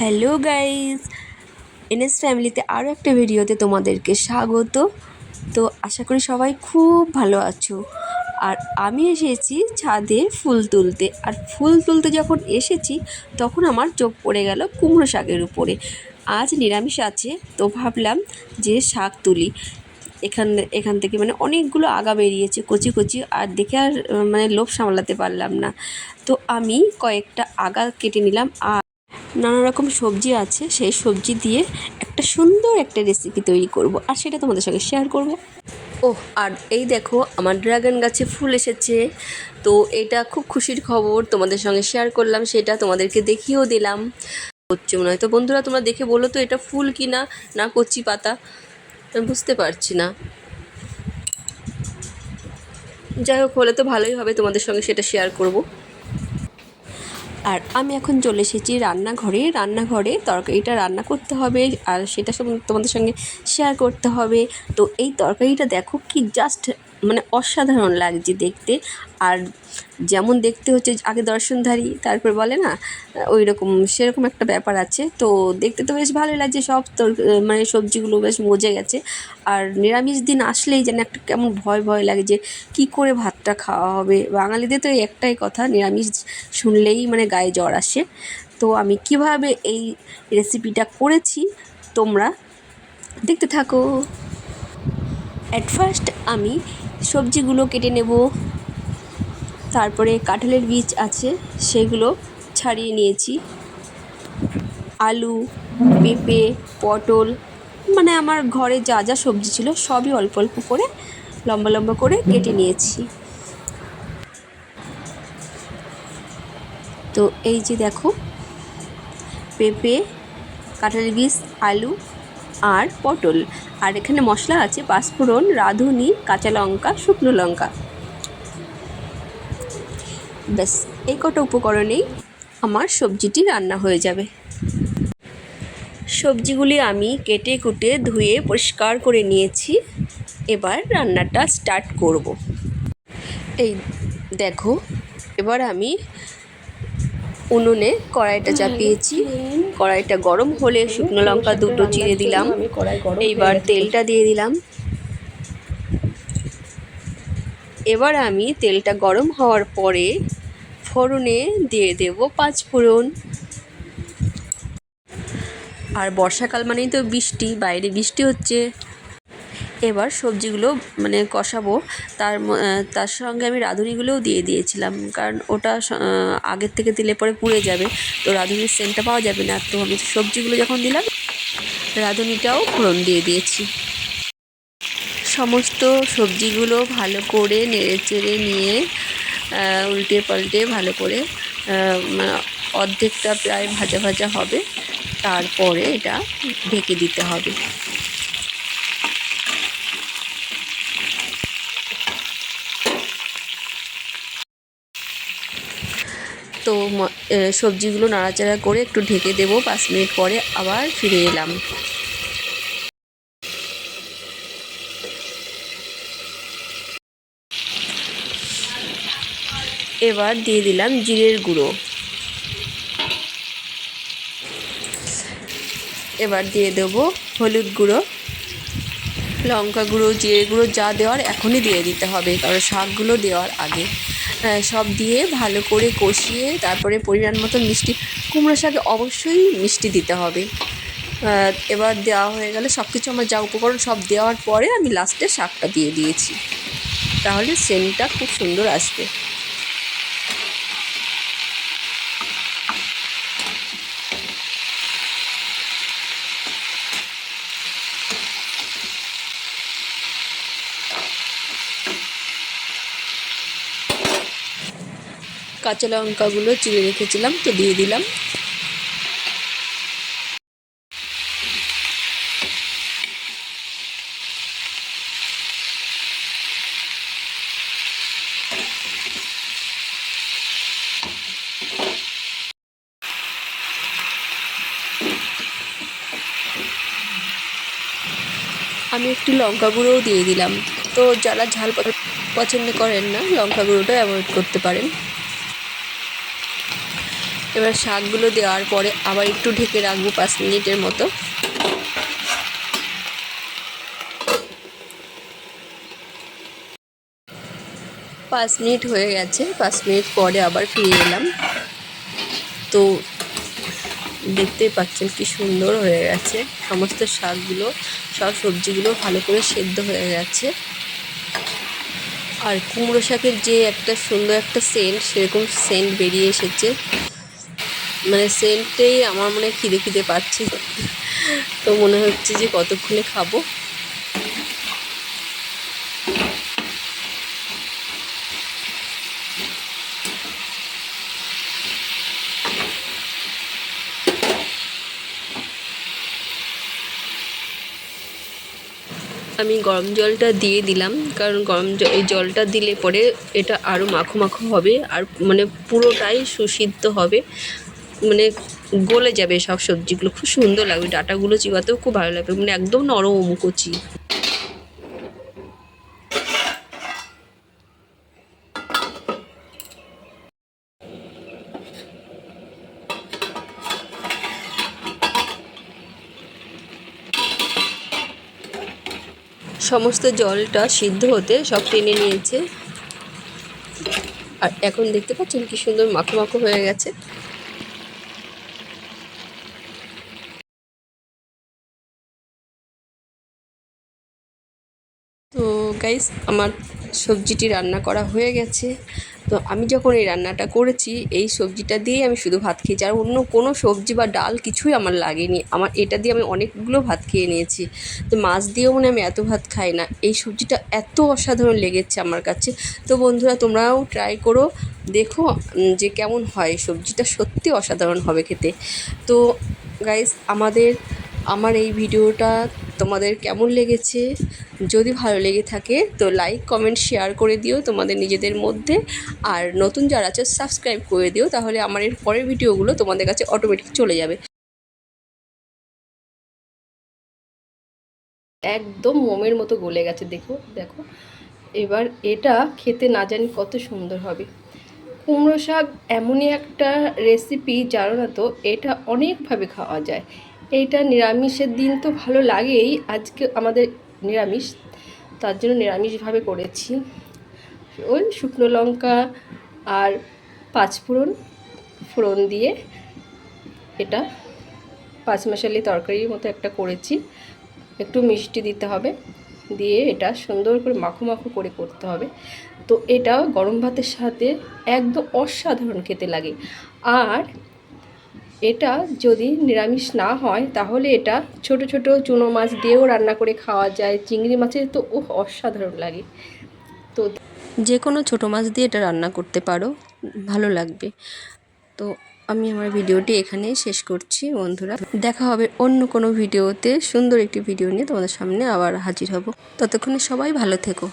Hello guys NS ফ্যামিলিতে আরও একটা ভিডিওতে তোমাদেরকে স্বাগত। তো আশা করি সবাই খুব ভালো আছো। আর আমি এসেছি ছাদে ফুল তুলতে। আর ফুল তুলতে যখন এসেছি, তখন আমার চোখ পড়ে গেল কুমড়ো শাকের উপরে। আজ নিরামিষ আছে, তো ভাবলাম যে শাক তুলি। এখান এখান থেকে মানে অনেকগুলো আগা বেরিয়েছে কচি কচি, আর দেখে আর মানে লোভ সামলাতে পারলাম না। তো আমি কয়েকটা আগা কেটে নিলাম, আর নানা রকম সবজি আছে, সেই সবজি দিয়ে একটা সুন্দর একটা রেসিপি তৈরি করব আর সেটা তোমাদের সঙ্গে শেয়ার করব। ও আর এই দেখো আমার ড্রাগন গাছে ফুল এসেছে। তো এটা খুব খুশির খবর, তোমাদের সঙ্গে শেয়ার করলাম, সেটা তোমাদেরকে দেখিয়েও দিলাম। হচ্ছে মনে হয়। তো বন্ধুরা, তোমরা দেখে বলো তো এটা ফুল কি না না কচি পাতা? আমি বুঝতে পারছি না। যাই হোক, হলে তো ভালোই হবে তোমাদের সঙ্গে সেটা শেয়ার করব। আর আমি এখন চলে এসেছি রান্নাঘরে। রান্নাঘরে তরকারিটা রান্না করতে হবে আর সেটা তোমাদের সঙ্গে শেয়ার করতে হবে। তো এই তরকারিটা দেখো কি জাস্ট মানে অসাধারণ লাগছে দেখতে। আর যেমন দেখতে হচ্ছে আগে দর্শনধারী, তারপর বলে না ওই রকম সেরকম একটা ব্যাপার আছে। তো দেখতে তো বেশ ভালোই লাগছে, সব তোর মানে সবজিগুলো বেশ মজে গেছে। আর নিরামিষ দিন আসলেই যেন একটা কেমন ভয় ভয় লাগে যে, কী করে ভাতটা খাওয়া হবে? বাঙালিদের তো একটাই কথা, নিরামিষ শুনলেই মানে গায়ে জ্বর আসে। তো আমি কীভাবে এই রেসিপিটা করেছি, তোমরা দেখতে থাকো। অ্যাট ফার্স্ট আমি সবজিগুলো কেটে নেব। তারপরে কাঁঠালের বীজ আছে, সেগুলো ছাড়িয়ে নিয়েছি। আলু, পেঁপে, পটল মানে আমার ঘরে যা যা সবজি ছিল সবই অল্প অল্প করে, লম্বা লম্বা করে কেটে নিয়েছি। তো এই যে দেখো, পেঁপে, কাঁঠালের বীজ, আলু আর পটল। আর এখানে মশলা আছে পাঁচফোড়ন, রাঁধুনি, কাঁচা লঙ্কা, শুকনো লঙ্কা। ব্যাস, এই কটা উপকরণেই আমার সবজিটি রান্না হয়ে যাবে। সবজিগুলি আমি কেটে কুটে ধুয়ে পরিষ্কার করে নিয়েছি। এবার রান্নাটা স্টার্ট করব। এই দেখো, এবার আমি উনুনে কড়াইটা চাপিয়েছি। কড়াইটা গরম হলে শুকনো লঙ্কা দুটো চিড়ে দিলাম। এইবার তেলটা দিয়ে দিলাম। এবার আমি তেলটা গরম হওয়ার পরে ফোড়নে দিয়ে দেব পাঁচ ফোড়ন। আর বর্ষাকাল মানেই তো বৃষ্টি, বাইরে বৃষ্টি হচ্ছে। এবার সবজিগুলো মানে কষাবো। তার তার সঙ্গে আমি রাঁধুনিগুলোও দিয়ে দিয়েছিলাম। কারণ ওটা আগের থেকে দিলে পরে পুড়ে যাবে। তো রাঁধুনির সেন্টটা পাওয়া যাবে না। তো আমি সবজিগুলো যখন দিলাম, রাঁধুনিটাও ফোড়ন দিয়ে দিয়েছি। সমস্ত সবজিগুলো ভালো করে নেড়ে চেড়ে নিয়ে উল্টে পাল্টে ভালো করে মানে অর্ধেকটা প্রায় ভাজা ভাজা হবে। তারপরে এটা ঢেকে দিতে হবে। তো সবজিগুলো নাড়াচাড়া করে একটু ঢেকে দেবো। পাঁচ মিনিট পরে আবার ফিরে এলাম। এবার দিয়ে দিলাম জিরের গুঁড়ো। এবার দিয়ে দেবো হলুদ গুঁড়ো। লঙ্কা গুঁড়ো, জিরে গুঁড়ো যা দেওয়ার এখনই দিয়ে দিতে হবে, কারণ শাকগুলো দেওয়ার আগে। সব দিয়ে ভালো করে কষিয়ে তারপরে পরিমাণ মতো মিষ্টি, কুমড়ো শাকে অবশ্যই মিষ্টি দিতে হবে। এবার দেওয়া হয়ে গেলে সব কিছু আমার যা উপকরণ সব দেওয়ার পরে আমি লাস্টে শাকটা দিয়ে দিয়েছি। তাহলে সেন্টটা খুব সুন্দর আসবে। কাঁচা লঙ্কাগুলো চিড়ে রেখেছিলাম, তো দিয়ে দিলাম। আমি একটু লঙ্কা গুঁড়োও দিয়ে দিলাম। তো যারা ঝাল পছন্দ করেন না, লঙ্কা গুঁড়োটা অ্যাভয়েড করতে পারেন। এবার শাকগুলো দেওয়ার পরে আবার একটু ঢেকে রাখব পাঁচ মিনিটের মতো। পাঁচ মিনিট হয়ে গেছে, পাঁচ মিনিট পরে আবার ফিরে এলাম। তো দেখতেই পাচ্ছেন কি সুন্দর হয়ে গেছে, সমস্ত শাকগুলো, সব সবজিগুলো ভালো করে সেদ্ধ হয়ে গেছে। আর কুমড়ো শাকের যে একটা সুন্দর একটা সেন্ট সেরকম সেন্ট বেরিয়ে এসেছে। মানে সেন্টেই আমার মনে খিদে খিদে পাচ্ছে। তো মনে হচ্ছে যে কতক্ষণে খাব। আমি গরম জলটা দিয়ে দিলাম, কারণ গরম জ, এই জলটা দিলে পরে এটা আরও মাখো মাখো হবে, আর মানে পুরোটাই সুসিদ্ধ হবে। মানে গলে যাবে সব সবজিগুলো। খুব সুন্দর লাগবে ডাঁটাগুলো চিবাতেও খুব ভালো লাগবে মানে একদম নরম কচি। সমস্ত জলটা সিদ্ধ হতে সব টেনে নিয়েছে। আর এখন দেখতে পাচ্ছেন কি সুন্দর মাখো মাখো হয়ে গেছে। তো গাইস আমার সবজিটি রান্না করা হয়ে গেছে। তো আমি যখন এই রান্নাটা করেছি, এই সবজিটা দিয়েই আমি শুধু ভাত খেয়েছি। আর অন্য কোনো সবজি বা ডাল কিছুই আমার লাগেনি। আমার এটা দিয়ে আমি অনেকগুলো ভাত খেয়ে নিয়েছি। তো মাছ দিয়েও মনে আমি এত ভাত খাই না। এই সবজিটা এত অসাধারণ লেগেছে আমার কাছে। তো বন্ধুরা, তোমরাও ট্রাই করো, দেখো যে কেমন হয়। সবজিটা সত্যি অসাধারণ হবে খেতে। তো গাইস আমাদের, আমার এই ভিডিওটা তোমাদের কেমন লেগেছে? যদি ভালো লেগে থাকে তো লাইক কমেন্ট শেয়ার করে দিও তোমাদের নিজেদের মধ্যে। আর নতুন যারা আছে সাবস্ক্রাইব করে দিও তাহলে আমার এর পরের ভিডিওগুলো তোমাদের কাছে অটোমেটিক চলে যাবে। একদম মোমের মতো গলে গেছে, দেখো দেখো। এবার এটা খেতে না জানি কত সুন্দর হবে। কুমড়ো শাক এমনই একটা রেসিপি জানো না তো? এটা অনেকভাবে খাওয়া যায়। এইটা নিরামিষের দিন তো ভালো লাগেই। আজকে আমাদের নিরামিষ, তার জন্য নিরামিষভাবে করেছি। ওই শুকনো লঙ্কা আর পাঁচফোড়ন ফোড়ন দিয়ে এটা পাঁচ মশালি তরকারির মতো একটা করেছি। একটু মিষ্টি দিতে হবে, দিয়ে এটা সুন্দর করে মাখো মাখো করে করতে হবে। তো এটা গরম ভাতের সাথে একদম অসাধারণ খেতে লাগে। আর এটা যদি নিরামিষ না হয়, তাহলে এটা ছোট ছোট চুনো মাছ দিয়েও রান্না করে খাওয়া যায়। চিংড়ি মাছের তো ও অসাধারণ লাগে। তো যে কোনো ছোটো মাছ দিয়ে এটা রান্না করতে পারো, ভালো লাগবে। তো আমি আমার ভিডিওটি এখানেই শেষ করছি, বন্ধুরা। দেখা হবে অন্য কোনো ভিডিওতে, সুন্দর একটি ভিডিও নিয়ে তোমাদের সামনে আবার হাজির হব। ততক্ষণে সবাই ভালো থেকো।